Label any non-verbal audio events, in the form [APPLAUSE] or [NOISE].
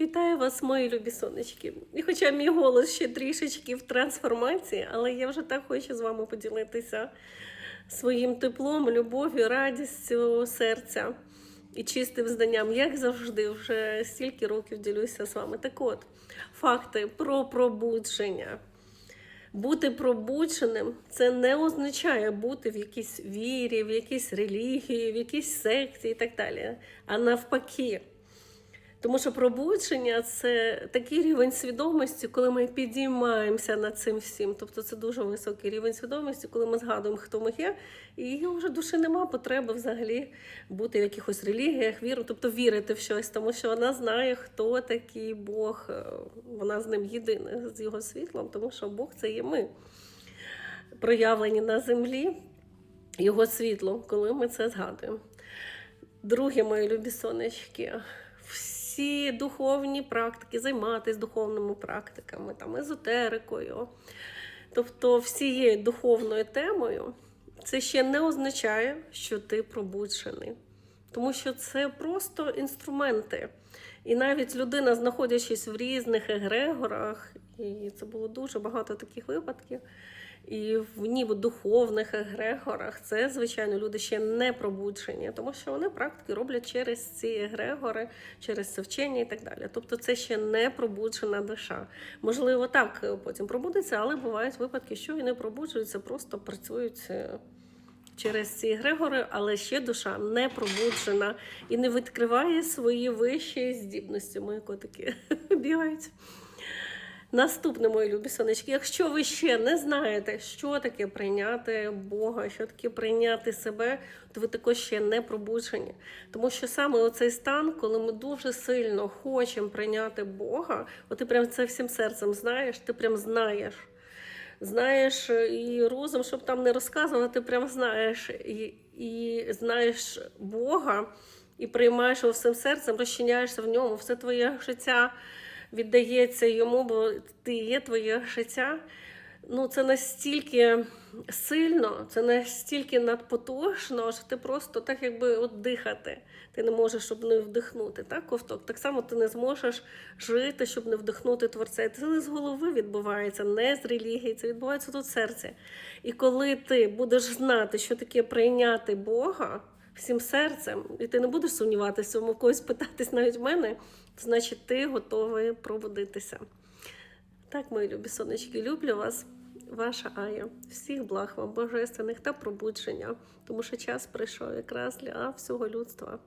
Вітаю вас, мої любі сонечки. І хоча мій голос ще трішечки в трансформації, але я вже так хочу з вами поділитися своїм теплом, любов'ю, радістю серця і чистим знанням, як завжди, вже стільки років ділюся з вами. Так от, факти про пробудження. Бути пробудженим це не означає бути в якійсь вірі, в якійсь релігії, в якійсь секті і так далі. А навпаки. Тому що пробудження це такий рівень свідомості, коли ми підіймаємося над цим всім. Тобто це дуже високий рівень свідомості, коли ми згадуємо, хто ми є, і вже душі нема потреби взагалі бути в якихось релігіях, віру, тобто вірити в щось, тому що вона знає, хто такий Бог, е, вона з ним єдина, з його світлом, тому що Бог це є ми, проявлені на землі, його світло, коли ми це згадуємо. Друге, мої любі сонечки, всі духовні практики, займатися духовними практиками, там, езотерикою, тобто всією духовною темою, це ще не означає, що ти пробуджений. Тому що це просто інструменти. І навіть людина, знаходячись в різних егрегорах, і це було дуже багато таких випадків, і в ніби духовних егрегорах це, звичайно, люди ще не пробуджені, тому що вони практики роблять через ці егрегори, через це вчення і так далі. Тобто це ще не пробуджена душа. Можливо, так е, потім пробудеться, але бувають випадки, що і не пробуджуються, просто працюють. Через ці егрегори, але ще душа не пробуджена і не відкриває свої вищі здібності. Мої котики [LAUGHS] бігають. Наступне, мої любі сонечки, якщо ви ще не знаєте, що таке прийняти Бога, що таке прийняти себе, то ви також ще не пробуджені. Тому що саме оцей стан, коли ми дуже сильно хочемо прийняти Бога, от ти прям це всім серцем знаєш, ти прям знаєш. Знаєш і розум, щоб там не розказувати, прям знаєш і, і знаєш Бога, і приймаєш його всім серцем, розчиняєшся в ньому, все твоє життя віддається йому, бо ти є твоє життя. Ну, це настільки сильно, це настільки надпотужно, що ти просто так якби от дихати. Ти не можеш, щоб не вдихнути. Так, ковток? Так само ти не зможеш жити, щоб не вдихнути творця. Це не з голови відбувається, не з релігії, це відбувається тут в серці. І коли ти будеш знати, що таке прийняти Бога всім серцем, і ти не будеш сумніватися, в когось питатись навіть в мене, значить ти готовий пробудитися. Так, мої любі сонечки, люблю вас, ваша Ая. Всіх благ вам, божественних та пробудження, тому що час прийшов якраз для всього людства.